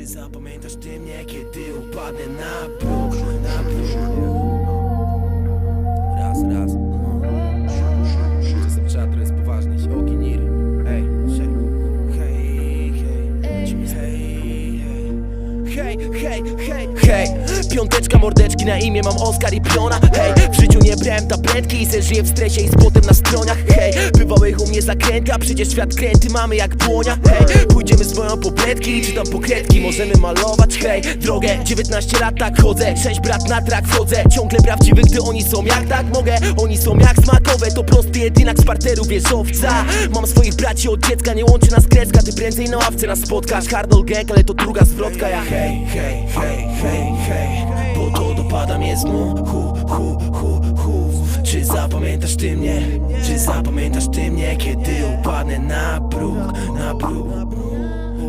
zapamiętasz ty mnie, kiedy upadnę na próg, na Raz, raz. Czasem trzeba trochę spowalniać, ogi niry Ej, hej, hej, hej Hej, hej, hej, hej, hej Piąteczka, mordeczki na imię mam Oskar i Piona Hej, w życiu nie brałem tabletki i se żyję w stresie i z potem na stroniach Hej, bywały u mnie zakręty, a przecież świat kręty mamy jak dłonia Hej, pójdziemy z moją popletki, czy tam pokretki Możemy malować, hej, drogę 19 lat tak chodzę, 6 brat na trak wchodzę. Ciągle prawdziwy, gdy oni są jak tak mogę. Oni są jak smakowe, to prosty jedynak z parteru wieżowca. Mam swoich braci od dziecka, nie łączy nas kreska. Ty prędzej na ławce nas spotkasz. Hardol gang, ale to druga zwrotka Ja hej, hej, hej, hej, hej Dopada mnie znów hu, hu, hu, hu Czy zapamiętasz ty mnie? Czy zapamiętasz ty mnie? Kiedy upadnę na próg, na próg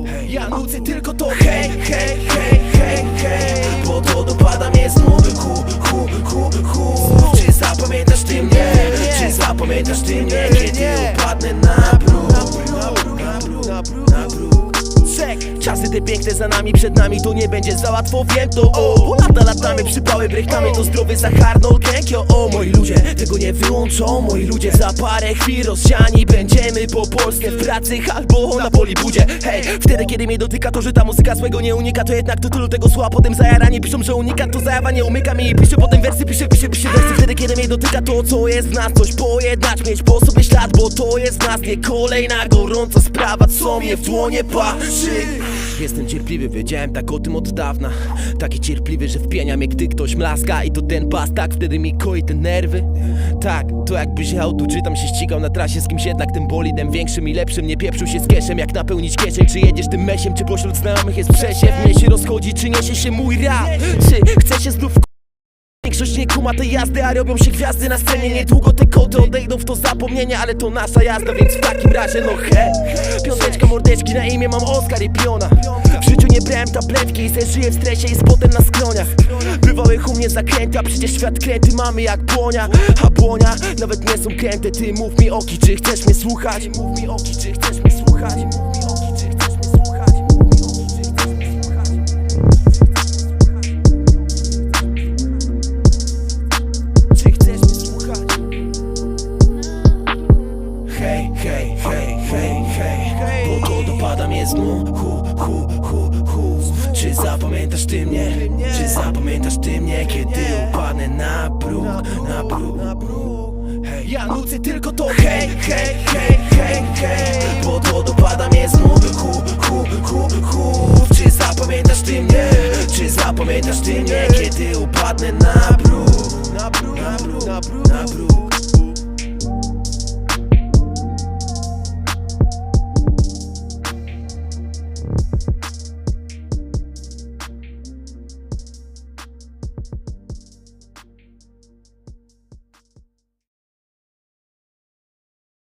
Hej, Ja nucę tylko to hej, hej, hej, hej, hej Bo to dopada mnie znów hu, hu, hu, hu Czy zapamiętasz ty mnie? Czy zapamiętasz ty mnie? Kiedy upadnę na próg, na próg, na próg, na próg, na próg Czek, czasy te piękne za nami, przed nami to nie będzie za łatwo, wiem to o. Bo lata latamy, przypały brechtamy, to zdrowy no gang, yo, o. Moi ludzie tego nie wyłączą, moi ludzie za parę chwil rozsiani. Będziemy po Polskę w pracy albo na polibudzie. Hej, wtedy kiedy mnie dotyka to, że ta muzyka złego nie unika To jednak to tylu tego słowa, potem zajaranie piszą, że unika. To zajawa nie umyka mi i piszę potem wersy, piszę, piszę, piszę wersy. Wtedy kiedy mnie dotyka to, co jest w nas Coś pojednać, mieć po sobie ślad, bo to jest w nas Nie kolejna gorąca sprawa, co mnie w dłonie patrzy Jestem cierpliwy, wiedziałem tak o tym od dawna. Taki cierpliwy, że wpienia mnie gdy ktoś mlaska. I to ten bas, tak wtedy mi koi te nerwy. Tak, to jakbyś jechał tu, czy tam się ścigał na trasie z kimś jednak tym bolidem Większym i lepszym, nie pieprzył się z kieszem Jak napełnić kieszeń, czy jedziesz tym mesiem Czy pośród znajomych jest przesiew? Mnie się rozchodzi, czy niesie się mój rap? Czy chce się znów Większość nie kuma tej jazdy, a robią się gwiazdy na scenie. Niedługo te kody odejdą w to zapomnienie Ale to nasza jazda, więc w takim razie no he. Piąteczka, mordeczki, na imię mam Oskar i Piona. W życiu nie brałem tabletki i se żyję w stresie i z potem na skroniach. Bywały u mnie zakręty, a przecież świat kręty mamy jak błonia. A błonia nawet nie są kręte, ty mów mi oki, czy chcesz mnie słuchać? Mów mi oki, czy chcesz mnie słuchać znów hu, hu, hu, hu Czy zapamiętasz ty mnie? Czy zapamiętasz ty mnie? Kiedy upadnę na próg, na próg Hej, ja nucę tylko to hej, hej, hej, hej, hej Bo to dopada mnie znów hu, hu, hu, hu Czy zapamiętasz ty mnie? Czy zapamiętasz ty mnie? Kiedy upadnę na próg, na próg, na na próg